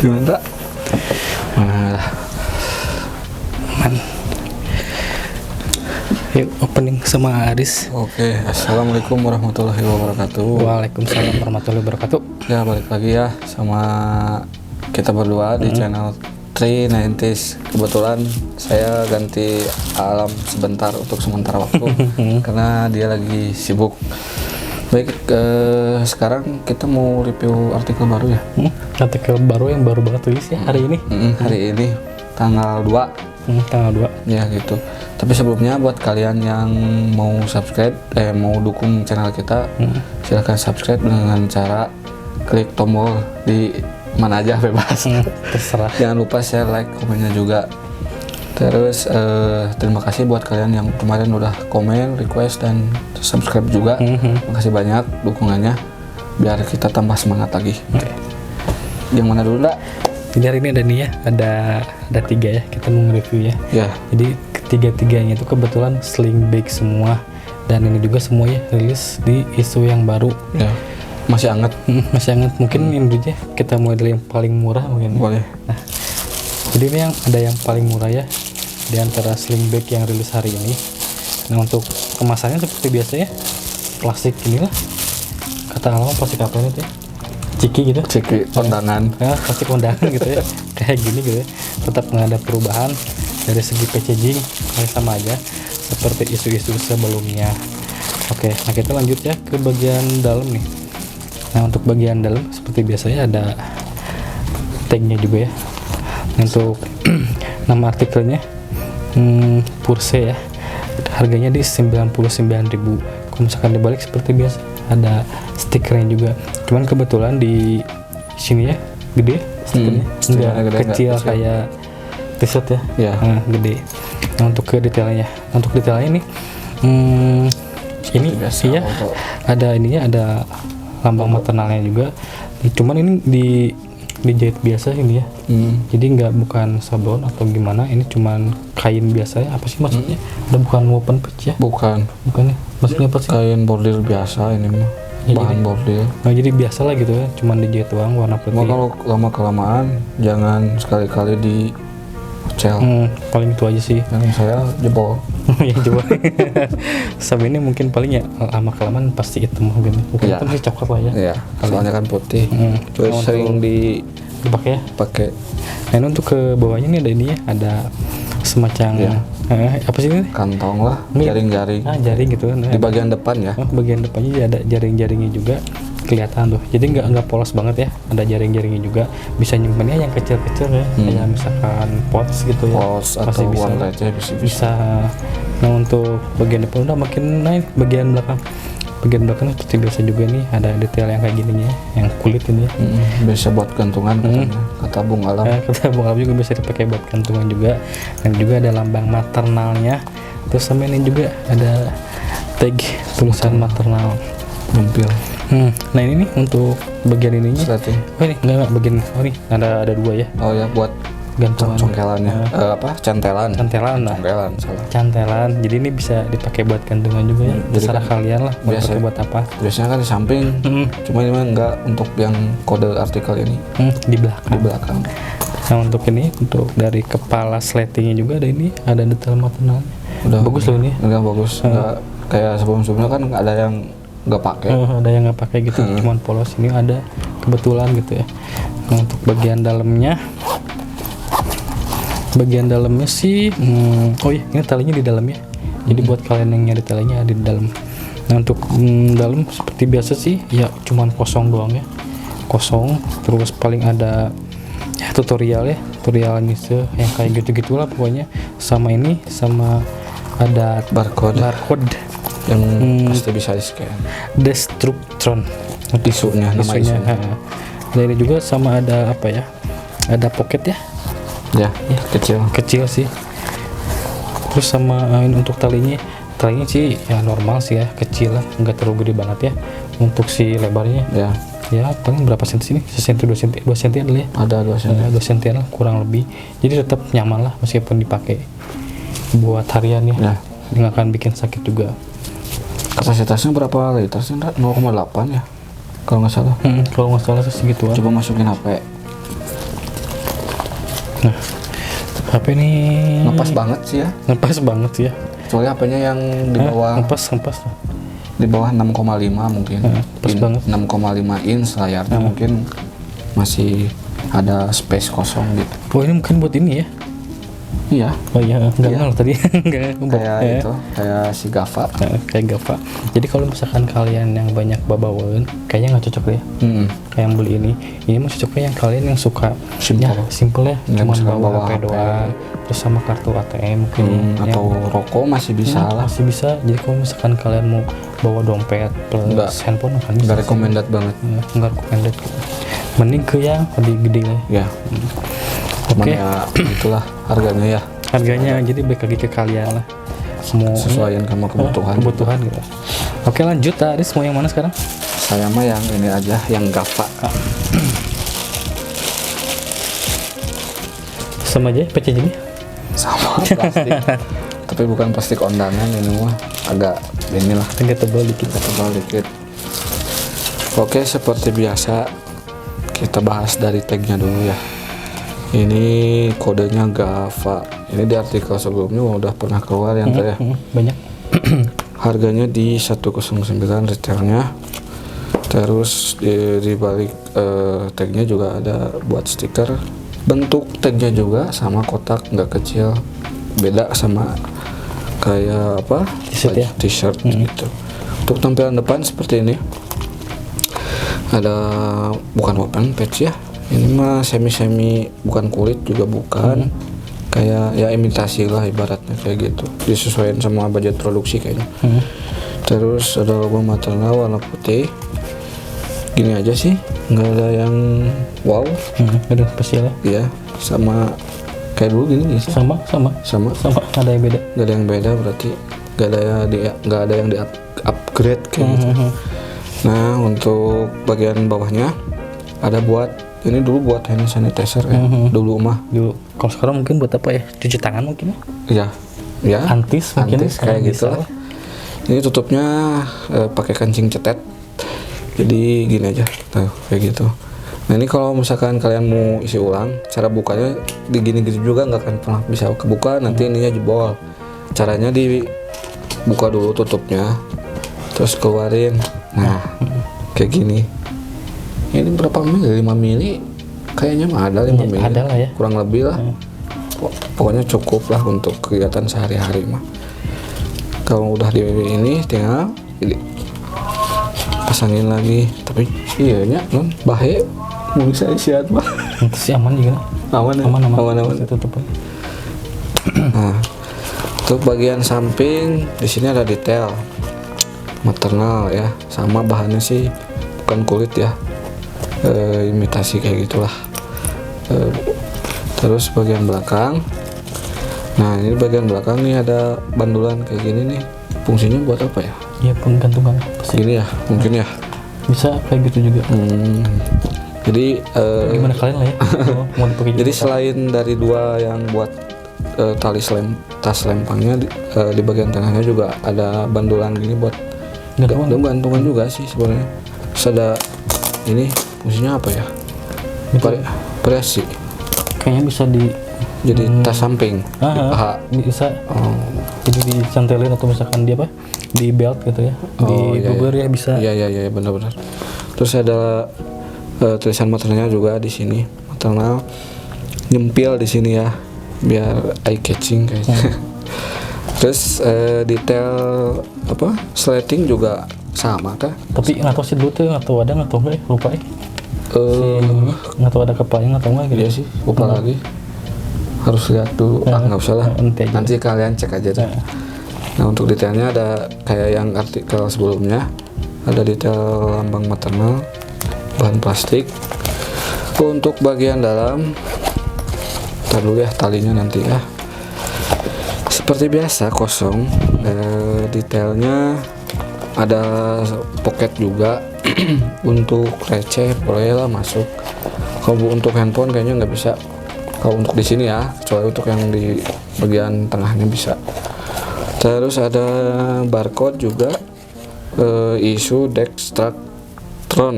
Gimana? Nah, man. Yuk opening sama Aris. Oke, assalamualaikum warahmatullahi wabarakatuh. Waalaikumsalam warahmatullahi wabarakatuh. Ya balik lagi ya sama kita berdua di channel 390s. Kebetulan saya ganti alam sebentar untuk sementara waktu karena dia lagi sibuk. Baik, eh, sekarang kita mau review artikel baru ya. Hmm, artikel baru yang baru banget tulis ya hari ini. Mm, hari ini tanggal 2 Hmm, tanggal 2. ya gitu. Tapi sebelumnya buat kalian yang mau subscribe, eh mau dukung channel kita, silahkan subscribe dengan cara klik tombol di mana aja bebas. Hmm, terserah. Jangan lupa share, like, komennya juga. Terus eh, terima kasih buat kalian yang kemarin udah komen, request dan subscribe juga. Mhm. Makasih banyak dukungannya. Biar kita tambah semangat lagi. Yang mana dulu, Ndak? Jadi hari ini ada nih ya, ada ada tiga ya kita mau review ya. Ya, Jadi ketiga-tiganya itu kebetulan sling bag semua dan ini juga semuanya rilis di isu yang baru. ya. Masih anget. Hmm, masih hangat mungkin ini dulu aja kita mulai dari yang paling murah mungkin. Boleh. Nah, jadi ini yang ada yang paling murah ya di antara sling bag yang rilis hari ini. Nah untuk kemasannya seperti biasa ya plastik inilah kata alamat plastik apa ini tuh? ya? Ciki gitu. Ceki kondangan. Ya, plastik undangan gitu ya. Kayak gini gitu ya. Tetap nggak ada perubahan dari segi packaging masih sama aja. Seperti isu-isu sebelumnya. Oke nah kita lanjut ya ke bagian dalam nih. Nah untuk bagian dalam seperti biasanya ada tagnya juga ya. Untuk nama artikelnya hmm, Purse ya. Harganya di 99.000 kalau misalkan dibalik seperti biasa ada stikernya juga. Cuman kebetulan di sini ya gede stikernya stikernya enggak gede, kecil kayak t-shirt ya. Ya. Nah, gede. Nah, untuk ke detailnya untuk detailnya ini hmm, ini biasa, iya auto. ada ininya ada lambang maternalnya juga. Cuman ini di dijahit biasa ini ya. Hmm. jadi nggak bukan sablon atau gimana ini cuman kain biasa ya. Apa sih maksudnya? Ada bukan open patch ya? Bukan. bukan ya? Maksudnya apa sih? Kain bordir biasa ini mah. Ya, Bahan jadi- bordir. nah jadi biasa lah gitu ya cuman dijahit doang warna putih kalau lama kelamaan jangan sekali-kali di cel. hmm, paling itu aja sih Yang saya jebol. ya coba sama ini mungkin paling ya lama kelamaan pasti hitam mungkin bukan hitam sih coklat lah ya Iya, soalnya kan putih. Hmm. Terus sering dipakai ya dipakai nah ini untuk ke bawahnya nih ada ini ya ada semacam Iya. eh, apa sih ini kantong lah, jaring-jaring. ah jaring gitu nah, Di bagian depan ya. Oh, bagian depannya ada jaring-jaringnya juga kelihatan tuh. Jadi nggak nggak polos banget ya. Ada jaring-jaringnya juga. Bisa nyimpennya yang kecil-kecil ya. Kayak misalkan pots gitu ya. Hmm. Masih atau bisa. uang receh bisa bisa. Bisa. Nah untuk bagian depan udah makin naik bagian belakang. Bagian belakang seperti biasa juga nih ada detail yang kayak gini ya, yang kulit ini ya. Mm, bisa buat gantungan katanya. Kata Bung Alam. Nah, kata Bung Alam juga bisa dipakai buat gantungan juga. Dan juga ada lambang maternalnya. Terus sama ini juga ada tag tulisan maternal. Nyempil. Hmm, nah ini nih untuk bagian ininya. Sleting. Oh ini enggak enggak bagian oh nih ada ada dua ya Oh ya buat gantungan congkelannya. Eh, apa? Cantelan. cantelan lah Congkelan salah. cantelan jadi ini bisa dipakai buat gantungan juga ya Jadi terserah kan kalian lah mau biasa. pakai buat apa Biasanya kan di samping. hmm, Cuma ini mah enggak untuk yang kode artikel ini hmm, di belakang di belakang. nah untuk ini untuk dari kepala sletingnya juga ada ini ada detail maternal Udah bagus loh ini Enggak bagus. Enggak kayak sebelum-sebelumnya kan ada yang enggak pakai. Oh, ada yang nggak pakai gitu cuman polos ini ada kebetulan gitu ya nah, untuk bagian dalamnya bagian dalamnya sih hmm, oh iya ini talinya di dalam ya jadi buat kalian yang nyari talinya ada di dalam nah untuk hmm, dalam seperti biasa sih ya cuman kosong doang ya kosong terus paling ada ya tutorial ya tutorial se yang kayak gitu gitulah pokoknya sama ini sama ada Barcode barcode yang Hmm. pasti bisa di scan. Destructron Isunya, nama isunya. isunya. ha. Dan ini juga sama ada apa ya? Ada pocket ya, Ya, kecil. kecil sih. Terus sama eh, ini untuk talinya, talinya sih ya normal sih ya, kecil lah, nggak terlalu gede banget ya. Untuk si lebarnya, Ya, ya paling berapa senti sini? Sesenti dua senti, dua senti ya. ada dua senti. Dua sentian lah kurang lebih. Jadi tetap nyaman lah meskipun dipakai buat harian ya. Ya. Nggak akan bikin sakit juga. kapasitasnya berapa liter sih Ndra? 0,8 ya kalau nggak salah Hmm, kalau nggak salah sih segituan. coba masukin HP Nah, HP ini ngepas banget sih ya ngepas banget sih ya. soalnya HP-nya yang di bawah ngepas ngepas. di bawah 6,5 mungkin pas In- banget. 6,5 inch layarnya mungkin masih ada space kosong gitu Oh ini mungkin buat ini ya? Iya Oh iya, enggak Iya. enggak tadi enggak kayak ya. itu kayak si Gava Nah, kayak Gava. Jadi kalau misalkan kalian yang banyak babawan, kayaknya nggak cocok deh. Hmm. Kayak yang beli ini, ini mah cocoknya yang kalian yang suka Simple. ya, simple ya, Yang cuma bawa, bawa HP, HP. doang, terus sama kartu ATM mungkin Hmm, ya. atau rokok masih bisa Hmm, lah masih bisa. Jadi kalau misalkan kalian mau bawa dompet plus Nggak. handphone kan bisa. nggak sih. recommended banget Ya, nggak recommended. Mending ke yang lebih gede lah. ya cuman Oke. ya itulah harganya ya Harganya jadi balik lagi ke kalian lah. Mau sesuaian sama kebutuhan kebutuhan gitu. Oke lanjut Aris mau yang mana sekarang? saya mah yang ini aja yang Gava Sama aja PC ini. sama plastik tapi bukan plastik ondangan ini mah agak inilah Agak tebal dikit. agak tebal dikit oke seperti biasa kita bahas dari tagnya dulu ya ini kodenya Gava. Ini di artikel sebelumnya udah pernah keluar yang tadi ya? Hmm, banyak. harganya di 109 retailnya. Terus di, di balik eh, tagnya juga ada buat stiker. Bentuk tagnya juga sama kotak nggak kecil. Beda sama kayak apa? T-shirt ya? t-shirt gitu. Untuk tampilan depan seperti ini. Ada bukan open patch ya ini mah semi semi bukan kulit juga bukan. Kayak ya imitasi lah ibaratnya kayak gitu. Disesuaikan sama budget produksi kayaknya. Hmm. terus ada logo maternal warna putih. Gini aja sih nggak ada yang wow. Hmm, aduh spesial ya. ya sama kayak dulu gini nggak sih. Sama, sama, sama. Sama. Ada yang beda. nggak ada yang beda berarti. Nggak ada yang di nggak ada yang di up- upgrade kayak gitu. Hmm, nah untuk bagian bawahnya ada buat ini dulu buat hand sanitizer ya Mhm. dulu mah Dulu. Kalau sekarang mungkin buat apa ya? Cuci tangan mungkin. ya ya Antis mungkin. antis kayak gitu lah. ini tutupnya eh, pakai kancing cetet jadi gini aja tuh kayak gitu nah ini kalau misalkan kalian mau isi ulang cara bukanya di gini gitu juga nggak akan pernah bisa kebuka nanti ininya jebol caranya dibuka dulu tutupnya terus keluarin nah kayak gini ini berapa mili 5 mili kayaknya mah ada 5 Ya, mili ada lah ya. kurang lebih lah Pok- pokoknya cukup lah untuk kegiatan sehari-hari mah kalau udah di ini tinggal ini pasangin lagi tapi iya nya non bahe mau bisa isiat mah Itu sih aman juga. aman ya? Aman, aman. aman, aman. Itu tutup. nah untuk bagian samping di sini ada detail maternal ya sama bahannya sih bukan kulit ya Eh, imitasi kayak gitulah Eh, terus bagian belakang nah ini bagian belakang nih ada bandulan kayak gini nih fungsinya buat apa ya Iya penggantungan. Gini ya mungkin ya bisa kayak gitu juga. Hmm, jadi eh, Gimana kalian lah ya? Mau dipakai Jadi selain dari dua yang buat eh, tali selem, tas lempangnya di, eh, di bagian tengahnya juga ada bandulan gini buat Gantungan. gantungan, gantungan juga sih sebenarnya. Terus ada ini fungsinya apa ya? Vari- Variasi. kayaknya bisa di Jadi tas samping di Ah, paha. bisa Oh, jadi dicantelin atau misalkan dia apa di belt gitu ya Oh, di iya, bubur ya bisa Iya iya iya benar-benar. Terus ada eh, tulisan maternalnya juga di sini. Maternal nyempil di sini ya biar eye catching kayaknya. Terus eh, detail apa sleting juga sama kah? tapi nggak tahu sih dulu tuh nggak tahu ada nggak tahu nggak lupa ya Eh, nggak tahu ada kepalanya nggak tahu nggak gitu iya sih, lupa lagi. Harus lihat dulu. Ah, nggak usah lah. nanti aja. Nanti kalian cek aja deh. Nah, Nah, untuk detailnya ada kayak yang artikel sebelumnya. Ada detail lambang maternal, bahan plastik. Untuk bagian dalam, tar dulu ya talinya nanti ya. Seperti biasa kosong. Eh, detailnya ada pocket juga. untuk receh boleh lah masuk. Kalau untuk handphone kayaknya nggak bisa. Kalau untuk di sini ya, kecuali untuk yang di bagian tengahnya bisa. Terus ada barcode juga eh, isu Dextratron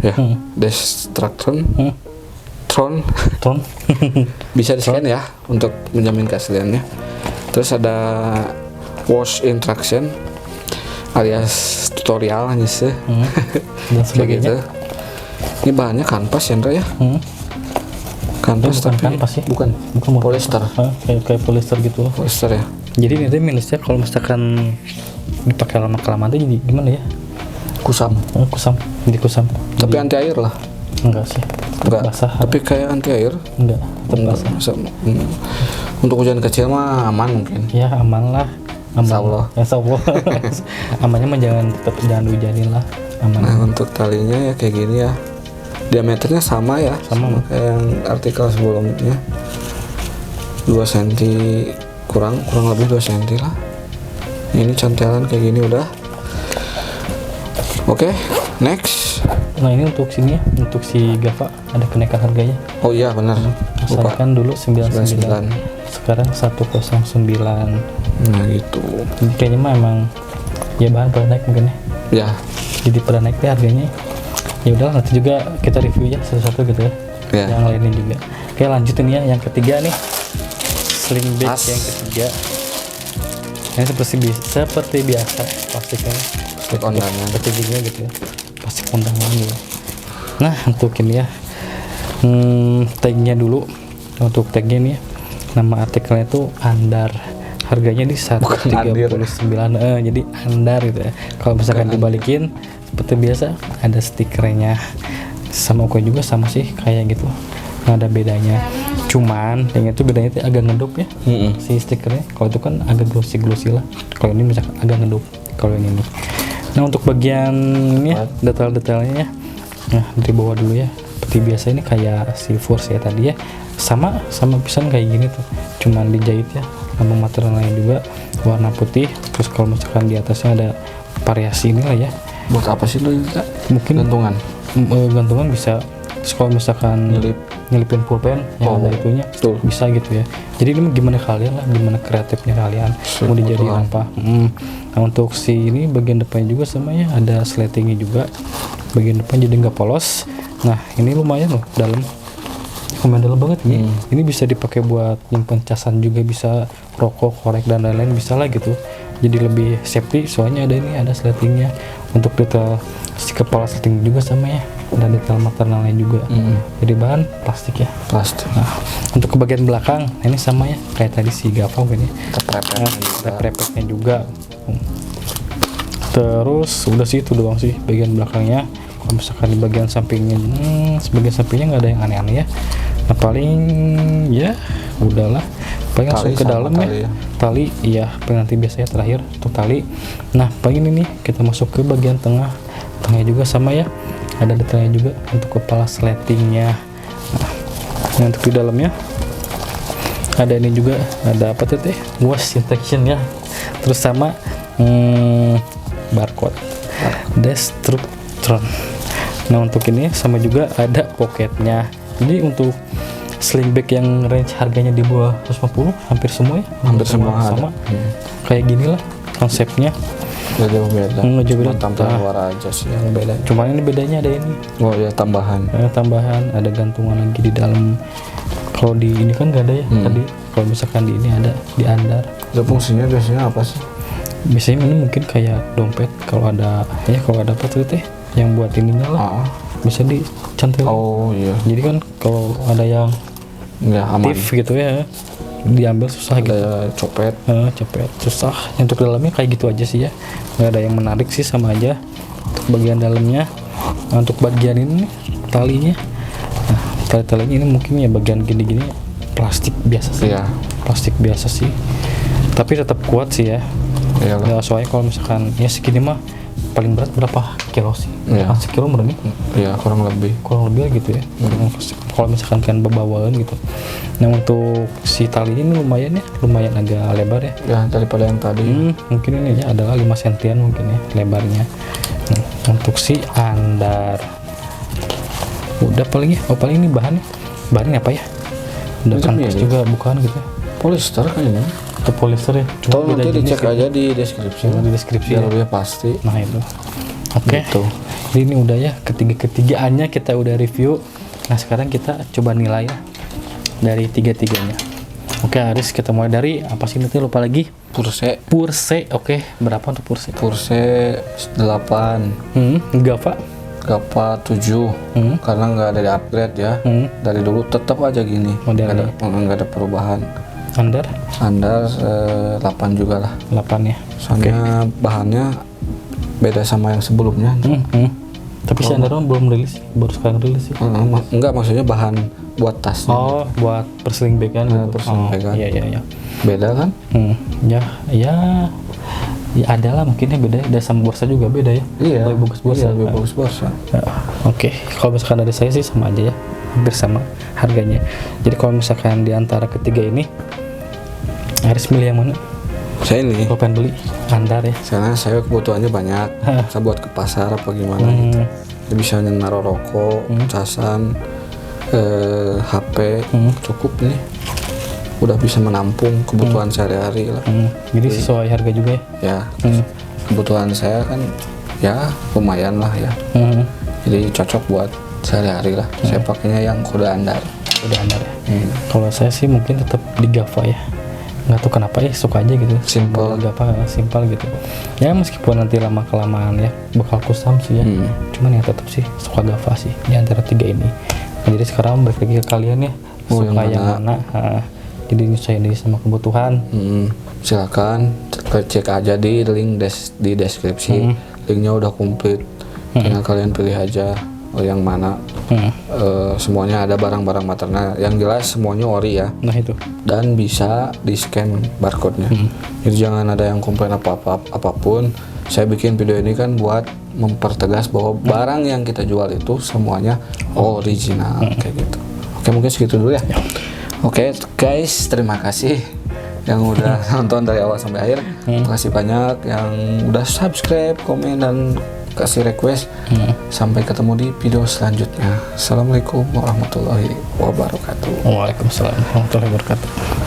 ya Dextratron Hmm. Tron Tron bisa di scan ya untuk menjamin keasliannya terus ada wash instruction alias tutorial aja sih. Hmm. dan kayak sebagainya. Gitu ini bahannya kanvas ya Ndra ya? Hmm. kanvas bukan tapi kanvas ya? bukan bukan bukan. polyester. Ah, kayak kayak polyester gitu loh. Polyester ya? Jadi ini minusnya kalau misalkan dipakai lama kelamaan tuh jadi gimana ya? Kusam. Eh, kusam. Jadi kusam. Tapi anti air lah. Enggak sih. Enggak. basah. Tapi kayak anti air enggak. Tetap basah. Hmm. untuk hujan kecil mah aman mungkin. Ya aman lah aman. Allah. Insya Allah. amannya mah jangan tetap jangan hujanin lah. Aman. Nah untuk talinya ya kayak gini ya. Diameternya sama ya. Sama. kayak yang artikel sebelumnya. 2 cm kurang kurang lebih 2 cm lah. Ini cantelan kayak gini udah. Oke next. Nah ini untuk sini ya untuk si Gava. Ada kenaikan harganya. Oh iya benar. Asalkan dulu 99 99 sekarang 109 Nah gitu Jadi kayaknya mah emang ya bahan pada naik mungkin ya. Ya. Jadi pada naik deh harganya. Ya udah nanti juga kita review ya satu-satu gitu ya. Ya. yang lainnya juga. Oke lanjutin ya yang ketiga nih. Sling bag Tas. yang ketiga. Ini seperti bi- seperti biasa plastiknya. Plastik ondangan. packagingnya gitu ya. Plastik undangan gitu. Nah untuk ini ya. Hmm, tagnya dulu. Untuk tagnya nih ya nama artikelnya itu Andar. Harganya di 139 eh, jadi Andar gitu ya. Kalau misalkan dibalikin seperti biasa ada stikernya. Sama oke juga sama sih kayak gitu. Nggak ada bedanya. Cuman yang itu bedanya itu agak ngedop ya Mm-mm. si stikernya. Kalau itu kan agak glossy glossy lah. Kalau ini misalkan agak ngedop kalau yang ini nah untuk bagian ini ya, detail-detailnya ya. Nah dari bawah dulu ya. Seperti biasa ini kayak silver ya tadi ya sama sama pisan kayak gini tuh. Cuman dijahit ya. Sama material lain juga warna putih. Terus kalau misalkan di atasnya ada variasi ini lah ya. Buat apa sih lo itu? mungkin Gantungan? eh, gantungan bisa terus kalau misalkan Nyelip. nyelipin pulpen yang Oh, ada itunya betul. bisa gitu ya. Jadi ini gimana kalian lah gimana kreatifnya kalian? Mau Kebetulan. apa? Hmm. nah untuk si ini bagian depannya juga sama ya. Ada slatingnya juga. Bagian depan jadi nggak polos. Nah ini lumayan loh dalam dalam banget. Ini Hmm. ini bisa dipakai buat nyimpen casan juga bisa rokok korek dan lain-lain bisa lah gitu. Jadi lebih safety soalnya ada ini ada slatingnya untuk detail si kepala slating juga sama ya dan detail material lain juga. Mm. jadi bahan plastik ya. Plastik. Nah untuk ke bagian belakang nah ini sama ya kayak tadi si Gava mungkin ya Keprepet Nah, juga. Hmm. terus udah sih itu doang sih bagian belakangnya misalkan di bagian sampingnya hmm, bagian sampingnya nggak ada yang aneh-aneh ya. Nah paling ya udahlah. Paling langsung ke dalam ya. ya. tali iya paling nanti biasanya terakhir untuk tali. Nah paling ini nih kita masuk ke bagian tengah. Tengahnya juga sama ya. Ada detailnya juga untuk kepala sletingnya nah, ini untuk di dalamnya ada ini juga ada apa tuh teh? Wash detection ya. Terus sama hmm, barcode. Destructron nah untuk ini sama juga ada pocketnya jadi untuk sling bag yang range harganya di bawah 150 hampir semua ya Hampir semua ada. sama Hmm. kayak gini lah konsepnya Gak jauh beda Nggak jauh beda. Cuma tampilan Nah. luar aja sih yang beda cuman ini bedanya ada ini Oh ya tambahan Eh, tambahan ada gantungan lagi di dalam kalau di ini kan nggak ada ya Hmm. tadi kalau misalkan di ini ada di andar Itu fungsinya biasanya apa sih? biasanya ini mungkin kayak dompet kalau ada ya kalau ada apa tuh teh yang buat ininya lah. Ah. bisa dicantil Oh iya. Jadi kan kalau ada yang Nggak aman. thief gitu ya diambil susah gitu. Ada copet. Eh, cepet susah. Untuk dalamnya kayak gitu aja sih ya. Nggak ada yang menarik sih sama aja. Untuk bagian dalamnya. Nah, untuk bagian ini talinya. Nah tali talinya ini mungkin ya bagian gini-gini plastik biasa sih. Iya. Plastik biasa sih. Tapi tetap kuat sih ya. Iyalah ya soalnya kalau misalkan ya segini mah paling berat berapa kilo sih Iya. Ah, sekilo berani Iya kurang lebih kurang lebih gitu ya Kurang- kalau misalkan kan bebawaan gitu nah untuk si tali ini lumayan ya lumayan agak lebar ya Ya daripada yang tadi Hmm, mungkin ini ya adalah 5 sentian mungkin ya lebarnya. Hmm, untuk si andar. Udah paling ya. Oh paling ini bahannya. Bahannya apa ya? Udah kanvas mirip. juga bukan gitu. ya. Polyester kayaknya atau polyester ya cuma Atau beda nanti jenis dicek gitu. aja di deskripsi. Cuma di deskripsi ya. lebih pasti. nah itu oke Gitu. Jadi ini udah ya ketiga ketiganya kita udah review nah sekarang kita coba nilai ya dari tiga tiganya oke Aris kita mulai dari apa sih nanti lupa lagi Purse, Purse oke berapa untuk Purse Purse 8, hmm, Gava Gapa 7. Hmm. Karena nggak ada di upgrade ya. hmm, Dari dulu tetap aja gini. Nggak ada, nggak ada perubahan. Under Andar eh, 8 juga lah. 8 ya Soalnya bahannya beda sama yang sebelumnya. Hmm, hmm. tapi si Under belum rilis baru sekarang rilis sih Eh, ma- enggak maksudnya bahan buat tas. oh buat persling bag kan Nah, gitu. persling oh, bag iya iya iya Beda kan? Hmm, ya, ya, ya ada lah mungkin ya beda. ya. Dan sama borsa juga beda ya. Iya. Lebih bagus borsa. Iya, lebih bagus borsa. Ya, Oke, kalau misalkan dari saya sih sama aja ya, hampir sama harganya. Jadi kalau misalkan di antara ketiga ini, harus milih yang mana? Saya ini Kalau pengen beli, andar ya. Karena saya kebutuhannya banyak. Saya buat ke pasar apa gimana gitu. Hmm, Ya, bisa naruh rokok, casan, eh, HP, Hmm. cukup nih. Udah bisa menampung kebutuhan sehari-hari lah. hmm. Jadi sesuai harga juga ya. Ya, Hmm. kebutuhan saya kan ya lumayan lah ya. Hmm. Jadi cocok buat sehari-hari lah. Saya pakainya yang kode andar. Udah andar ya. Hmm. Kalau saya sih mungkin tetap di Gava ya. Nggak tahu kenapa ya, suka aja gitu. Simple. Gava simpel gitu. Ya meskipun nanti lama kelamaan ya bakal kusam sih ya. Hmm. cuman ya tetap sih suka Gava sih di antara tiga ini nah, jadi sekarang balik lagi ke kalian ya Oh, suka yang yang mana, Ah, jadi nyesuaiin diri sama kebutuhan Hmm, silakan cek aja di link des- di deskripsi. Hmm. Linknya udah komplit. Tinggal kalian pilih aja yang mana. Hmm. Eh, semuanya ada barang-barang maternal. Yang jelas semuanya ori ya. nah itu Dan bisa di scan barcode-nya. Jadi jangan ada yang komplain apa-apa apa pun. Saya bikin video ini kan buat mempertegas bahwa barang yang kita jual itu semuanya original kayak gitu. Oke mungkin segitu dulu ya. Oke guys terima kasih yang udah nonton dari awal sampai akhir. Terima kasih banyak yang udah subscribe, komen dan kasih request. Sampai ketemu di video selanjutnya. Assalamualaikum warahmatullahi wabarakatuh. Waalaikumsalam warahmatullahi wabarakatuh